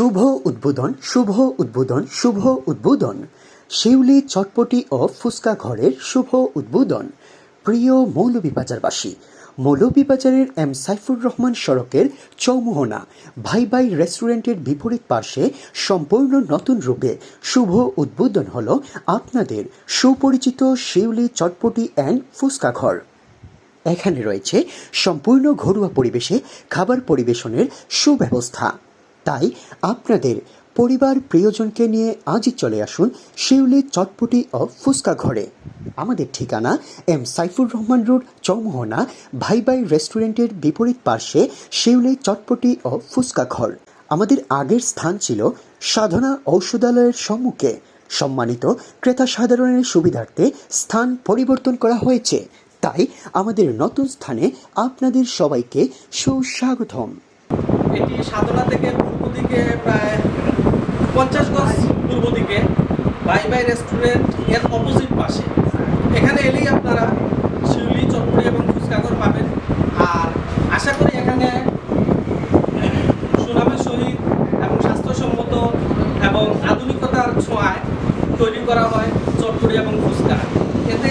শুভ উদ্বোধন শুভ উদ্বোধন শুভ উদ্বোধন। শিউলি চটপটি ও ফুচকা ঘরের শুভ উদ্বোধন। প্রিয় মৌলভীবাজারবাসী, মৌলভীবাজারের এম সাইফুর রহমান সড়কের চৌমোহনা, ভাই ভাই রেস্টুরেন্টের বিপরীত পাশে সম্পূর্ণ নতুন রূপে শুভ উদ্বোধন হল আপনাদের সুপরিচিত শিউলি চটপটি অ্যান্ড ফুচকা ঘর। এখানে রয়েছে সম্পূর্ণ ঘরোয়া পরিবেশে খাবার পরিবেশনের সুব্যবস্থা। তাই আপনাদের পরিবার প্রিয়জনকে নিয়ে আজই চলে আসুন শিউলি চটপটি ও ফুচকা ঘরে। আমাদের ঠিকানা এম সাইফুর রহমান রোড, চৌমোহনা ভাই ভাই রেস্টুরেন্টের বিপরীত পার্শ্বে শিউলি চটপটি ও ফুচকা ঘর। আমাদের আগের স্থান ছিল সাধনা ঔষধালয়ের সম্মুখে। সম্মানিত ক্রেতা সাধারণের সুবিধার্থে স্থান পরিবর্তন করা হয়েছে। তাই আমাদের নতুন স্থানে আপনাদের সবাইকে সুস্বাগতম। এটি সাধনা থেকে দিকে প্রায় পঞ্চাশ গজ পূর্ব দিকে, বাই বাই রেস্টুরেন্টের অপোজিট পাশে। এখানে এলেই আপনারা শিউলি চটপড়ি এবং ফুচকাগর পাবেন। আর আশা করি এখানে সুনামের সহিত এবং স্বাস্থ্যসম্মত এবং আধুনিকতার ছোঁয়ায় তৈরি করা হয় চটপড়ি এবং ফুচকা। এতে